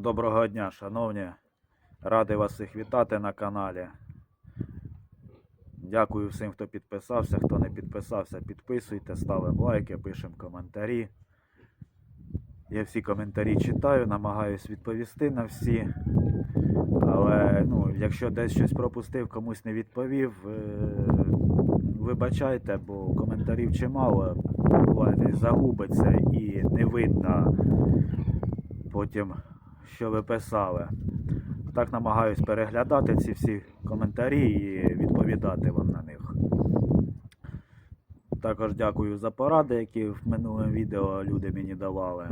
Доброго дня, шановні. Радий вас всіх вітати на каналі. Дякую всім, хто підписався. Хто не підписався, підписуйте, ставимо лайки, пишемо коментарі. Я всі коментарі читаю, намагаюсь відповісти на всі. Але ну, якщо десь щось пропустив, комусь не відповів, е, вибачайте, бо коментарів чимало. Буває загубиться і не видно потім, що ви писали. Так намагаюсь переглядати ці всі коментарі і відповідати вам на них. Також дякую за поради, які в минулому відео люди мені давали.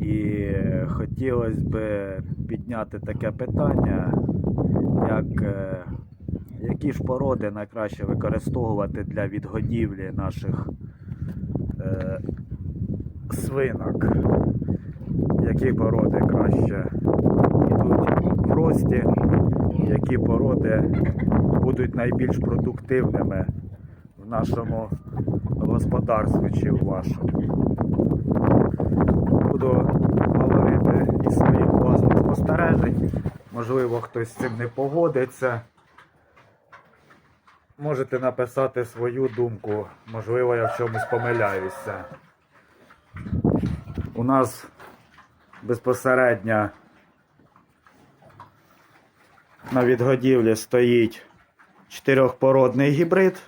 І хотілося б підняти таке питання, як е, які ж породи найкраще використовувати для відгодівлі наших е, свинок які породи краще йдуть в рості, які породи будуть найбільш продуктивними в нашому господарстві чи в вашому. Буду говорити із своїх власних спостережень. Можливо, хтось з цим не погодиться. Можете написати свою думку, можливо, я в чомусь помиляюся. У нас безпосередньо на відгодівлі стоїть чотирьохпородний гібрид.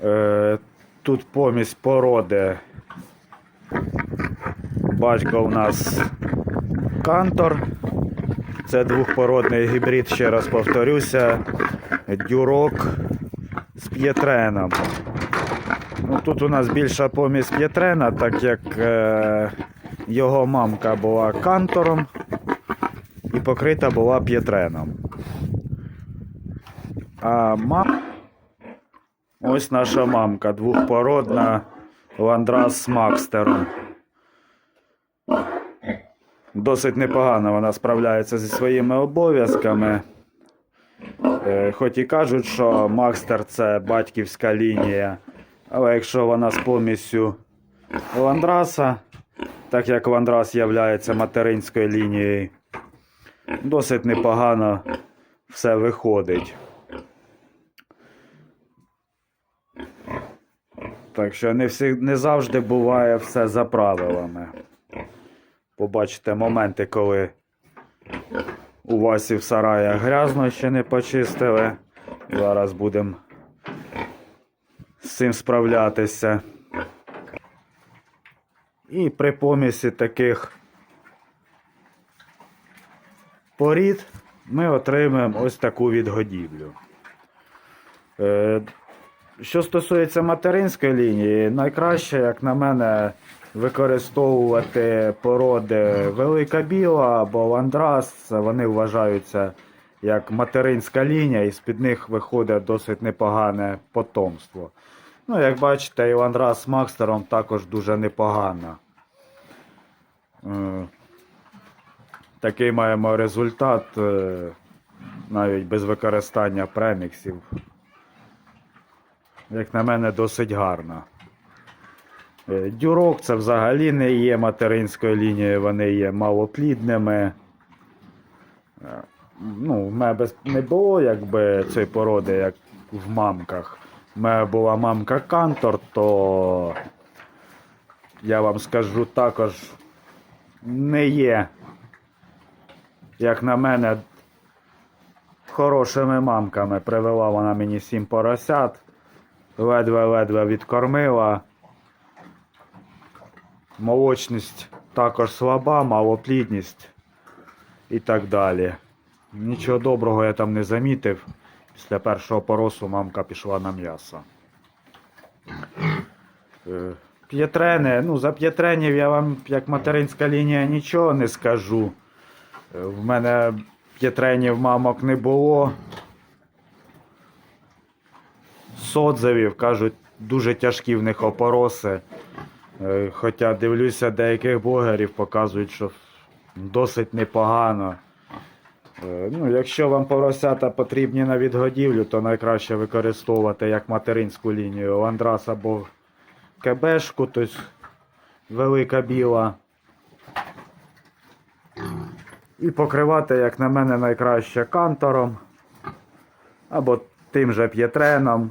Е, Тут помість породи. Бачка у нас кантор. Це двохпородний гібрид, ще раз повторюся. Дюрок з п'єтреном. Ну, тут у нас більша помість П'єтрена, так як е, його мамка була кантором і покрита була П'єтреном. А мам... Ось наша мамка, двохпородна Ландрас з Макстером. Досить непогано вона справляється зі своїми обов'язками. Е, Хоч і кажуть, що Макстер це батьківська лінія. Але якщо вона з помісю Ландраса, так як Ландрас є материнською лінією, досить непогано все виходить. Так що не, всі, не завжди буває все за правилами. Побачите моменти, коли у вас і в сараях грязно ще не почистили. Зараз будемо з цим справлятися. І при помісі таких порід ми отримаємо ось таку відгодівлю. Е, Що стосується материнської лінії, найкраще, як на мене, використовувати породи Велика Біла або Ландрас. Вони вважаються як материнська лінія, і з-під них виходить досить непогане потомство. Ну, як бачите, і Ландрас з Макстером також дуже непогано. Е, Такий маємо результат е, навіть без використання преміксів. Як на мене, досить гарно. Е, Дюрок це взагалі не є материнською лінією, вони є малоплідними. Ну, в мене не було якби цієї породи, як в мамках. У мене була мамка Кантор, то я вам скажу також не є, як на мене, хорошими мамками. Привела вона мені сім поросят, ледве-ледве відкормила. Молочність також слаба, малоплідність і так далі. Нічого доброго я там не замітив. Після першого поросу мамка пішла на м'ясо. Е, П'єтрени, ну за п'єтренів я вам як материнська лінія нічого не скажу. Е, В мене п'єтренів мамок не було. З отзивів, кажуть, дуже тяжкі в них опороси. Е, Хоча дивлюся, деяких блогерів показують, що досить непогано. Е, Ну, якщо вам поросята потрібні на відгодівлю, то найкраще використовувати як материнську лінію Ландрас або КБшку, тобто велика біла. І покривати, як на мене, найкраще кантором або тим же п'єтреном.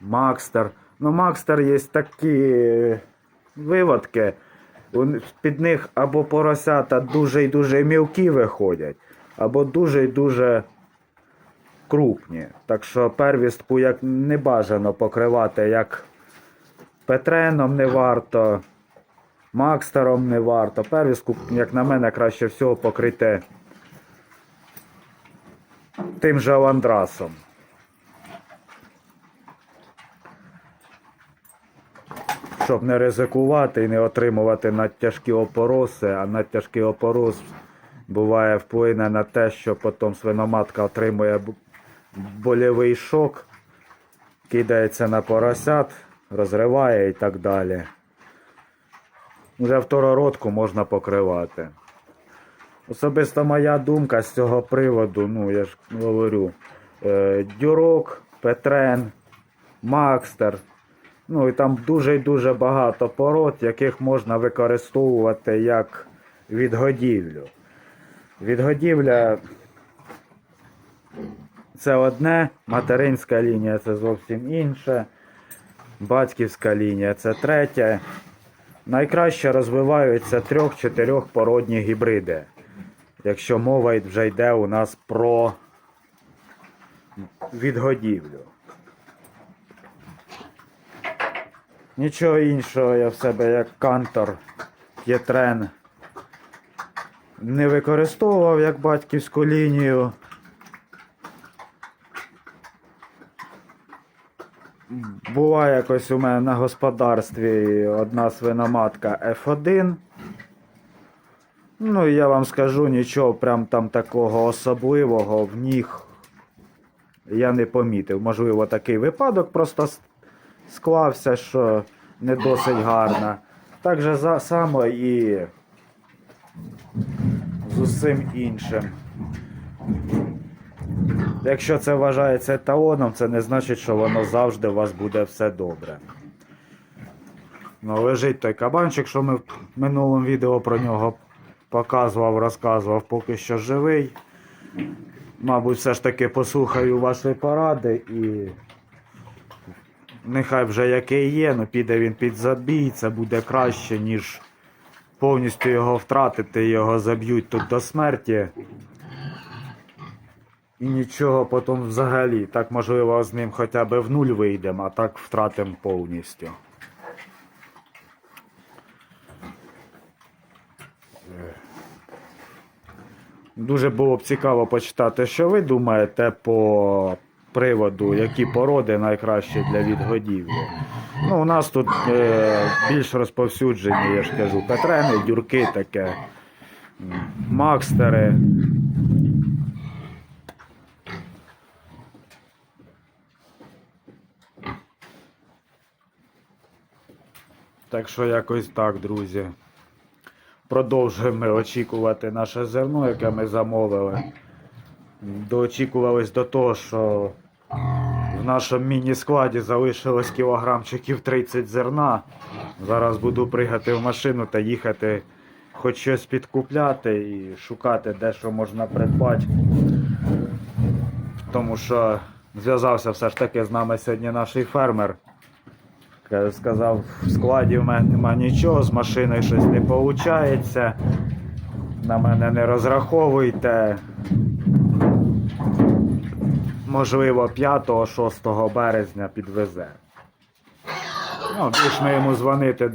Макстер. Ну, Макстер є такі виводки. Під них або поросята дуже і дуже мілкі виходять, або дуже і дуже крупні. Так що первістку як не бажано покривати як Петреном не варто, Макстером не варто. Первістку, як на мене, краще всього покрити тим же ландрасом. Щоб не ризикувати і не отримувати надтяжкі опороси, а надтяжкий опорос буває вплине на те, що потім свиноматка отримує б- больовий шок, кидається на поросят, розриває і так далі. Вже второродку можна покривати. Особисто моя думка з цього приводу, ну я ж говорю, е, Дюрок, Петрен, Макстер. Ну і там дуже і дуже багато пород, яких можна використовувати як відгодівлю. Відгодівля це одне, материнська лінія це зовсім інше, батьківська лінія це третє. Найкраще розвиваються трьох-чотирьох породні гібриди. Якщо мова вже йде у нас про відгодівлю. Нічого іншого я в себе як кантор, п'єтрен не використовував як батьківську лінію. Була якось у мене на господарстві одна свиноматка F1. Ну, я вам скажу, нічого прям там такого особливого в них я не помітив. Можливо, такий випадок просто склався, що не досить гарно. Так же само і з усім іншим. Якщо це вважається еталоном, це не значить, що воно завжди у вас буде все добре. Ну, лежить той кабанчик, що ми в минулому відео про нього показував, розказував, поки що живий. Мабуть, все ж таки послухаю ваші поради і нехай вже який є, ну піде він під забій, це буде краще, ніж повністю його втратити, його заб'ють тут до смерті. І нічого потім взагалі. Так можливо з ним хоча б в нуль вийдемо, а так втратимо повністю. Дуже було б цікаво почитати, що ви думаєте по приводу, які породи найкращі для відгодівлі. Ну, у нас тут е, більш розповсюджені, я ж кажу, петрени, дюрки таке, макстери. Так що якось так, друзі. Продовжуємо очікувати наше зерно, яке ми замовили. Доочікувались до того, що нашому міні-складі залишилось кілограмчиків 30 зерна. Зараз буду пригати в машину та їхати хоч щось підкупляти і шукати, де що можна придбати. Тому що зв'язався все ж таки з нами сьогодні наш фермер. Сказав, в складі в мене нема нічого, з машиною щось не виходить. На мене не розраховуйте. Можливо, 5-6 березня підвезе. Ну, більш ми йому дзвонити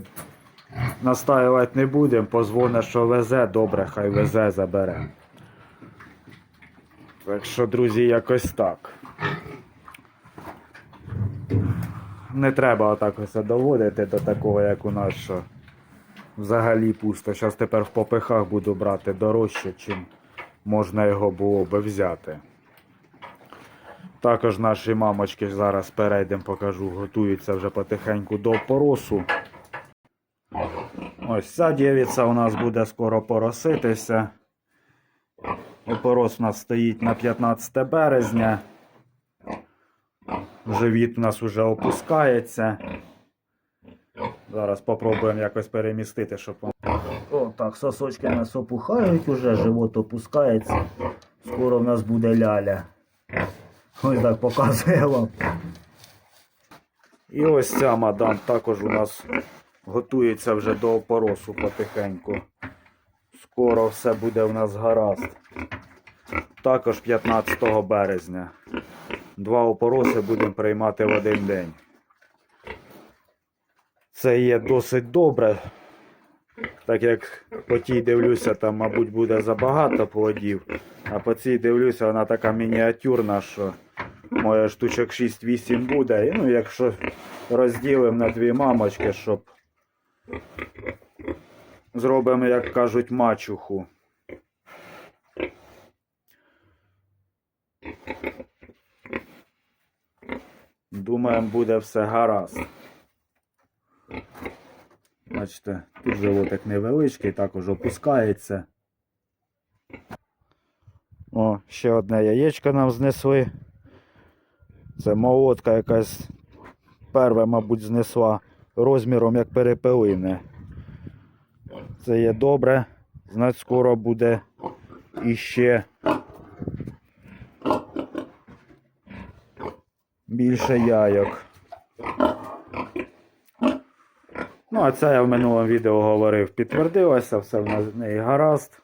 настаювати не будемо, позвоне, що везе, добре, хай везе, забере. Так що, друзі, якось так. Не треба отак ось доводити до такого, як у нас, що взагалі пусто. Зараз тепер в попихах буду брати дорожче, чим можна його було би взяти. Також наші мамочки зараз перейдемо, покажу, готуються вже потихеньку до поросу. Ось ця дівиця у нас буде скоро пороситися. Опорос у нас стоїть на 15 березня. Живіт у нас вже опускається. Зараз спробуємо якось перемістити, щоб. О, так, сосочки у нас опухають уже, живот опускається. Скоро в нас буде ляля. Ось так показує вам. І ось ця мадам також у нас готується вже до опоросу потихеньку. Скоро все буде у нас гаразд. Також 15 березня. Два опороси будемо приймати в один день. Це є досить добре. Так як по тій дивлюся, там, мабуть, буде забагато плодів. А по цій дивлюся, вона така мініатюрна, що моє штучок 6-8 буде. І, ну, якщо розділимо на дві мамочки, щоб зробимо, як кажуть, мачуху. Думаємо, буде все гаразд. Бачите, тут животик невеличкий, також опускається. О, ще одне яєчко нам знесли. Це молотка якась перве, мабуть, знесла розміром як перепелине. Це є добре. Знать скоро буде іще більше яйок. Ну, а це я в минулому відео говорив, підтвердилося, все в неї гаразд.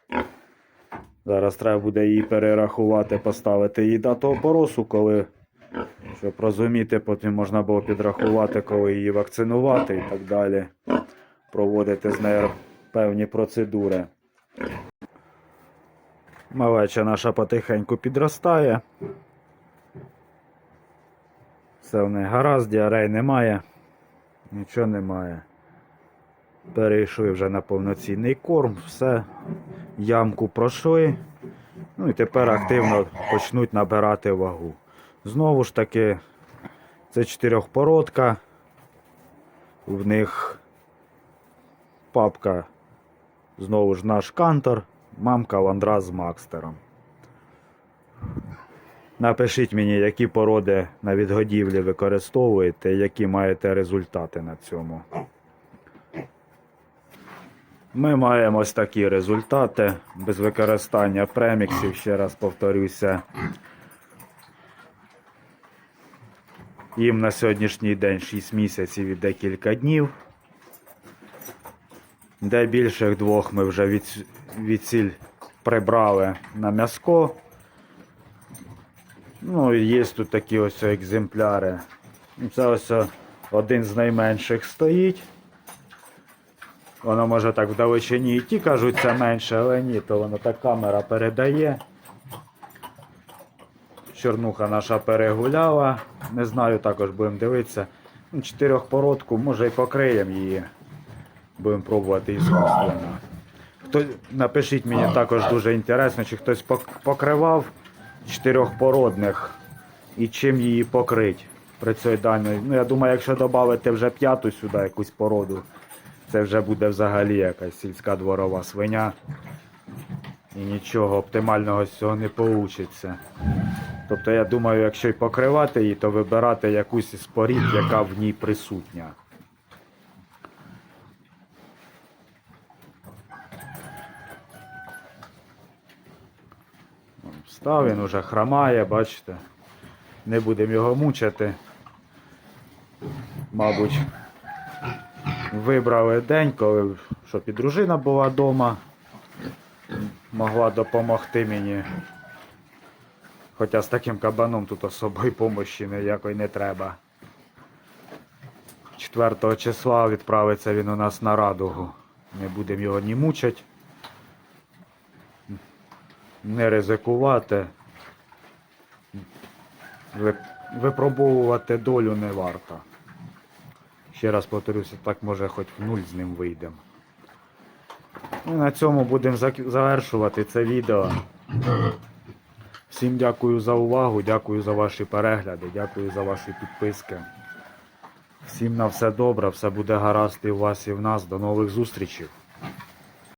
Зараз треба буде її перерахувати, поставити їй дату опоросу, коли, щоб розуміти, потім можна було підрахувати, коли її вакцинувати і так далі. Проводити з нею певні процедури. Малеча наша потихеньку підростає. Все в неї гаразд, діарей немає, нічого немає. Перейшли вже на повноцінний корм, все, ямку пройшли. Ну і тепер активно почнуть набирати вагу. Знову ж таки, це чотирьохпородка. В них папка знову ж наш кантор, мамка ландра з Макстером. Напишіть мені, які породи на відгодівлі використовуєте, які маєте результати на цьому. Ми маємо ось такі результати без використання преміксів, ще раз повторюся. Їм на сьогоднішній день 6 місяців і декілька днів. Де більших двох ми вже від, відсіль прибрали на м'яско. Ну, є тут такі ось екземпляри. Це ось один з найменших стоїть. Воно може так вдалечині і ті кажуть, це менше, але ні, то воно так камера передає. Чорнуха наша перегуляла. Не знаю, також будемо дивитися. Ну, Чотирьохпородку, може і покриємо її. Будемо пробувати іскусственно. Хто, напишіть мені також дуже інтересно, чи хтось пок- покривав чотирьохпородних і чим її покрить при цій даній. Ну, я думаю, якщо додати вже п'яту сюди якусь породу, це вже буде взагалі якась сільська дворова свиня. І нічого оптимального з цього не вийде. Тобто, я думаю, якщо й покривати її, то вибирати якусь із порід, яка в ній присутня. Встав, він уже хромає, бачите. Не будемо його мучити. Мабуть, вибрали день, коли щоб і дружина була вдома, могла допомогти мені. Хоча з таким кабаном тут особої помощі ніякої не треба. 4 числа відправиться він у нас на радугу. Не будемо його ні мучити, не ризикувати. Випробовувати долю не варто. Ще раз повторюся, так може хоч в нуль з ним вийдемо. Ну, на цьому будемо завершувати це відео. Всім дякую за увагу, дякую за ваші перегляди, дякую за ваші підписки. Всім на все добре, все буде гаразд і у вас, і в нас. До нових зустрічей.